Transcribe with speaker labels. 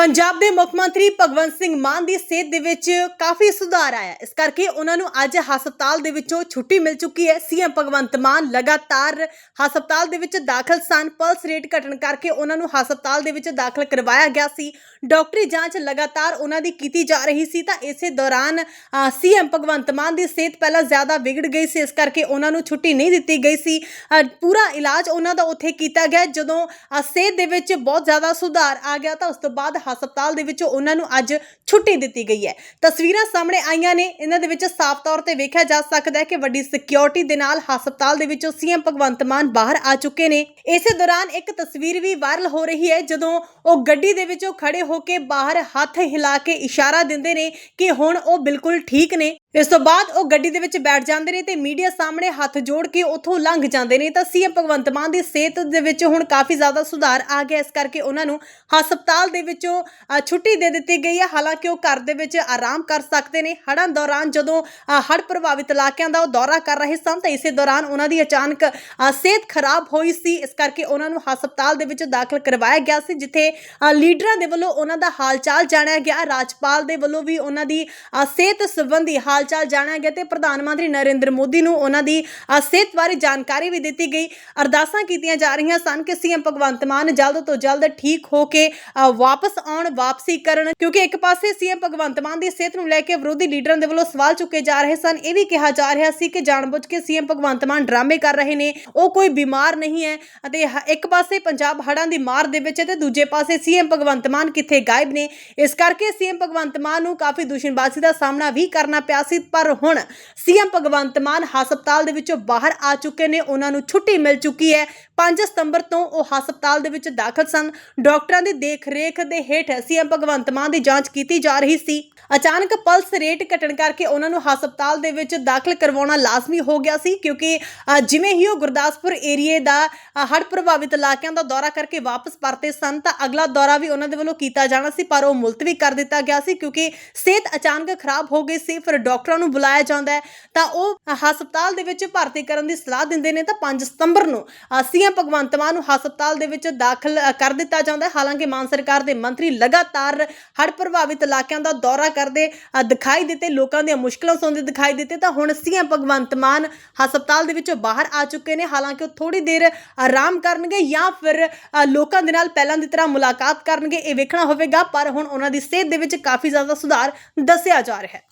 Speaker 1: ਪੰਜਾਬ ਦੇ ਮੁੱਖ ਮੰਤਰੀ ਭਗਵੰਤ ਸਿੰਘ ਮਾਨ ਦੀ ਸਿਹਤ ਦੇ ਵਿੱਚ ਕਾਫੀ ਸੁਧਾਰ ਆਇਆ ਇਸ ਕਰਕੇ ਉਹਨਾਂ ਨੂੰ ਅੱਜ ਹਸਪਤਾਲ ਦੇ ਵਿੱਚੋਂ ਛੁੱਟੀ ਮਿਲ ਚੁੱਕੀ ਹੈ। ਸੀਐਮ ਭਗਵੰਤ ਮਾਨ ਲਗਾਤਾਰ ਹਸਪਤਾਲ ਦੇ ਵਿੱਚ ਦਾਖਲ ਸਨ। ਪਲਸ ਰੇਟ ਘਟਣ ਕਰਕੇ ਉਹਨਾਂ ਨੂੰ ਹਸਪਤਾਲ ਦੇ ਵਿੱਚ ਦਾਖਲ ਕਰਵਾਇਆ ਗਿਆ ਸੀ। ਡਾਕਟਰੀ ਜਾਂਚ ਲਗਾਤਾਰ ਉਹਨਾਂ ਦੀ ਕੀਤੀ ਜਾ ਰਹੀ ਸੀ ਤਾਂ ਇਸੇ ਦੌਰਾਨ ਸੀਐਮ ਭਗਵੰਤ ਮਾਨ ਦੀ ਸਿਹਤ ਪਹਿਲਾਂ ਜ਼ਿਆਦਾ ਵਿਗੜ ਗਈ ਸੀ। ਇਸ ਕਰਕੇ ਉਹਨਾਂ ਨੂੰ ਛੁੱਟੀ ਨਹੀਂ ਦਿੱਤੀ ਗਈ ਸੀ। ਪੂਰਾ ਇਲਾਜ ਉਹਨਾਂ ਦਾ ਉੱਥੇ ਕੀਤਾ ਗਿਆ। ਜਦੋਂ ਸਿਹਤ ਦੇ ਵਿੱਚ ਬਹੁਤ ਜ਼ਿਆਦਾ ਸੁਧਾਰ ਆ ਗਿਆ ਤਾਂ ਉਸ ਤੋਂ ਬਾਅਦ ਹਸਪਤਾਲ ਦੇ ਵਿੱਚੋਂ ਉਹਨਾਂ ਨੂੰ ਅੱਜ ਛੁੱਟੀ ਦਿੱਤੀ ਗਈ ਹੈ। ਤਸਵੀਰਾਂ ਸਾਹਮਣੇ ਆਈਆਂ ਨੇ। ਇਹਨਾਂ ਦੇ ਵਿੱਚ ਸਾਫ਼ ਤੌਰ ਤੇ ਵੇਖਿਆ ਜਾ ਸਕਦਾ ਹੈ ਕਿ ਵੱਡੀ ਸਿਕਿਉਰਿਟੀ ਦੇ ਨਾਲ ਹਸਪਤਾਲ ਦੇ ਵਿੱਚੋਂ ਸੀਐਮ ਭਗਵੰਤ ਮਾਨ ਬਾਹਰ ਆ ਚੁੱਕੇ ਨੇ। ਇਸੇ ਦੌਰਾਨ ਇੱਕ ਤਸਵੀਰ ਵੀ ਵਾਇਰਲ ਹੋ ਰਹੀ ਹੈ, ਜਦੋਂ ਉਹ ਗੱਡੀ ਦੇ ਵਿੱਚੋਂ ਖੜੇ ਹੋ ਕੇ ਬਾਹਰ ਹੱਥ ਹਿਲਾ ਕੇ ਇਸ਼ਾਰਾ ਦਿੰਦੇ ਨੇ ਕਿ ਹੁਣ ਉਹ ਬਿਲਕੁਲ ਠੀਕ ਨੇ। ਇਸ ਤੋਂ ਬਾਅਦ ਉਹ ਗੱਡੀ ਦੇ ਵਿੱਚ ਬੈਠ ਜਾਂਦੇ ਨੇ ਤੇ ਮੀਡੀਆ ਸਾਹਮਣੇ ਹੱਥ ਜੋੜ ਕੇ ਉੱਥੋਂ ਲੰਘ ਜਾਂਦੇ ਨੇ। ਤਾਂ ਸੀਐਮ ਭਗਵੰਤ ਮਾਨ ਦੀ ਸਿਹਤ ਦੇ ਵਿੱਚ ਹੁਣ ਕਾਫੀ ਜ਼ਿਆਦਾ ਸੁਧਾਰ ਆ ਗਿਆ। ਇਸ ਕਰਕੇ ਉਹਨਾਂ ਨੂੰ ਹਸਪਤਾਲ ਦੇ ਵਿੱਚੋਂ ਅ, ਛੁੱਟੀ ਦੇ ਦਿੱਤੀ ਗਈ ਹੈ। ਹਾਲਾਂਕਿ ਉਹ ਘਰ ਦੇ ਵਿੱਚ ਆਰਾਮ ਕਰ ਸਕਦੇ ਨੇ। ਹੜ੍ਹਾਂ ਦੌਰਾਨ ਜਦੋਂ ਅ, ਹੜ੍ਹ ਪ੍ਰਭਾਵਿਤ ਇਲਾਕਿਆਂ ਦਾ ਉਹ ਦੌਰਾ ਕਰ ਰਹੇ ਸਨ ਤਾਂ ਇਸੇ ਦੌਰਾਨ ਉਹਨਾਂ ਦੀ ਅਚਾਨਕ ਅ, ਸਿਹਤ ਖਰਾਬ ਹੋਈ ਸੀ। ਇਸ ਕਰਕੇ ਉਹਨਾਂ ਨੂੰ ਹਸਪਤਾਲ ਦੇ ਵਿੱਚ ਦਾਖਲ ਕਰਵਾਇਆ ਗਿਆ ਸੀ ਜਿੱਥੇ ਅ, ਲੀਡਰਾਂ ਦੇ ਵੱਲੋਂ ਉਹਨਾਂ ਦਾ ਹਾਲਚਾਲ ਜਾਣਿਆ ਗਿਆ। ਰਾਜਪਾਲ ਦੇ ਵੱਲੋਂ ਵੀ ਉਹਨਾਂ ਦੀ ਅ, ਸਿਹਤ ਸੰਬੰਧੀ ਹਾਲ ਹਾਲਚਾਲ ਜਾਣਿਆ ਗਿਆ ਤੇ ਪ੍ਰਧਾਨ ਮੰਤਰੀ ਨਰਿੰਦਰ ਮੋਦੀ ਨੂੰ ਉਹਨਾਂ ਦੀ ਸਿਹਤ ਬਾਰੇ ਜਾਣਕਾਰੀ ਵੀ ਦਿੱਤੀ ਗਈ। ਅਰਦਾਸਾਂ ਕੀਤੀਆਂ ਜਾ ਰਹੀਆਂ ਸਨ ਕਿ ਸੀਐਮ ਭਗਵੰਤ ਮਾਨ ਜਲਦ ਤੋਂ ਜਲਦ ਠੀਕ ਹੋ ਕੇ ਵਾਪਸ ਆਉਣ, ਵਾਪਸੀ ਕਰਨ, ਕਿਉਂਕਿ ਇੱਕ ਪਾਸੇ ਸੀਐਮ ਭਗਵੰਤ ਮਾਨ ਦੀ ਸਿਹਤ ਨੂੰ ਲੈ ਕੇ ਵਿਰੋਧੀ ਲੀਡਰਾਂ ਦੇ ਵੱਲੋਂ ਸਵਾਲ ਚੁੱਕੇ ਜਾ ਰਹੇ ਸਨ। ਇਹ ਵੀ ਕਿਹਾ ਜਾ ਰਿਹਾ ਸੀ ਕਿ ਜਾਣਬੁੱਝ ਕੇ ਸੀਐਮ ਭਗਵੰਤ ਮਾਨ ਡਰਾਮੇ ਕਰ ਰਹੇ ਨੇ, ਉਹ ਕੋਈ ਬਿਮਾਰ ਨਹੀਂ ਹੈ ਅਤੇ ਇੱਕ ਪਾਸੇ ਪੰਜਾਬ ਹੜਾਂ ਦੀ ਮਾਰ ਦੇ ਵਿੱਚ ਤੇ ਦੂਜੇ ਪਾਸੇ ਸੀਐਮ ਭਗਵੰਤ ਮਾਨ ਕਿੱਥੇ ਗਾਇਬ ਨੇ। ਇਸ ਕਰਕੇ ਸੀਐਮ ਭਗਵੰਤ ਮਾਨ ਨੂੰ ਕਾਫੀ ਦੁਸ਼ਮਣਬਾਜ਼ੀ ਦਾ ਸਾਹਮਣਾ ਵੀ ਕਰਨਾ ਪਿਆ ਸੀ, ਪਰ ਹੁਣ ਸੀਐਮ ਭਗਵੰਤ ਮਾਨ ਹਸਪਤਾਲ ਦੇ ਵਿੱਚੋਂ ਬਾਹਰ ਆ ਚੁੱਕੇ ਨੇ। ਉਹਨਾਂ ਨੂੰ ਛੁੱਟੀ ਮਿਲ ਚੁੱਕੀ ਹੈ। 5 ਸਤੰਬਰ ਤੋਂ ਉਹ ਹਸਪਤਾਲ ਦੇ ਵਿੱਚ ਦਾਖਲ ਸਨ। ਡਾਕਟਰਾਂ ਦੀ ਦੇਖ-ਰੇਖ ਦੇ ਹੇਠ ਸੀਐਮ ਭਗਵੰਤ ਮਾਨ ਦੀ ਜਾਂਚ ਕੀਤੀ ਜਾ ਰਹੀ ਸੀ। ਅਚਾਨਕ ਪਲਸ ਰੇਟ ਘਟਣ ਕਰਕੇ ਉਹਨਾਂ ਨੂੰ ਹਸਪਤਾਲ ਦੇ ਵਿੱਚ ਦਾਖਲ ਕਰਵਾਉਣਾ ਲਾਜ਼ਮੀ ਹੋ ਗਿਆ ਸੀ, ਕਿਉਂਕਿ ਜਿਵੇਂ ਹੀ ਉਹ ਗੁਰਦਾਸਪੁਰ ਏਰੀਏ ਦਾ ਹੜ੍ਹ ਪ੍ਰਭਾਵਿਤ ਇਲਾਕਿਆਂ ਦਾ ਦੌਰਾ ਕਰਕੇ ਵਾਪਸ ਪਰਤੇ ਸਨ, ਤਾਂ ਅਗਲਾ ਦੌਰਾ ਵੀ ਉਹਨਾਂ ਦੇ ਵੱਲੋਂ ਕੀਤਾ ਜਾਣਾ ਸੀ, ਪਰ ਉਹ ਮੁਲਤਵੀ ਕਰ ਦਿੱਤਾ ਗਿਆ ਸੀ, ਕਿਉਂਕਿ ਸਿਹਤ ਅਚਾਨਕ ਖਰਾਬ ਹੋ ਗਈ ਸੀ, ਫਿਰ ਡਾਕਟਰਾਂ ਨੂੰ ਬੁਲਾਇਆ ਜਾਂਦਾ ਹੈ, ਤਾਂ ਉਹ ਹਸਪਤਾਲ ਦੇ ਵਿੱਚ ਭਰਤੀ ਕਰਨ ਦੀ ਸਲਾਹ ਦਿੰਦੇ ਨੇ ਤਾਂ 5 ਸਤੰਬਰ ਨੂੰ ਸੀਐਮ ਭਗਵੰਤ ਮਾਨ ਨੂੰ ਹਸਪਤਾਲ ਦੇ ਵਿੱਚ ਦਾਖਲ ਕਰ ਦਿੱਤਾ ਜਾਂਦਾ ਹੈ, ਹਾਲਾਂਕਿ ਮਾਨ ਸਰਕਾਰ ਦੇ ਮੰਤਰੀ ਲਗਾਤਾਰ ਹੜ੍ਹ ਪ੍ਰਭਾਵਿਤ ਇਲਾਕਿਆਂ ਦਾ ਦੌਰਾ ਕਰਦੇ ਦਿਖਾਈ ਦਿੱਤੇ, ਲੋਕਾਂ ਦੀਆਂ ਮੁਸ਼ਕਲਾਂ ਸੁਣਦੇ ਦਿਖਾਈ ਦਿੱਤੇ, ਤਾਂ ਹੁਣ ਸੀਐਮ ਭਗਵੰਤ ਮਾਨ ਹਸਪਤਾਲ ਦੇ ਵਿੱਚੋਂ ਬਾਹਰ ਆ ਚੁੱਕੇ ਨੇ। ਹਾਲਾਂਕਿ ਉਹ ਥੋੜੀ ਦੇਰ ਆਰਾਮ ਕਰਨਗੇ ਜਾਂ ਫਿਰ ਲੋਕਾਂ ਦੇ ਨਾਲ ਪਹਿਲਾਂ ਦੀ ਤਰ੍ਹਾਂ ਮੁਲਾਕਾਤ ਕਰਨਗੇ, ਇਹ ਵੇਖਣਾ ਹੋਵੇਗਾ, ਪਰ ਹੁਣ ਉਹਨਾਂ ਦੀ ਸਿਹਤ ਦੇ ਵਿੱਚ ਕਾਫੀ ਜ਼ਿਆਦਾ ਸੁਧਾਰ ਦੱਸਿਆ ਜਾ ਰਿਹਾ ਹੈ।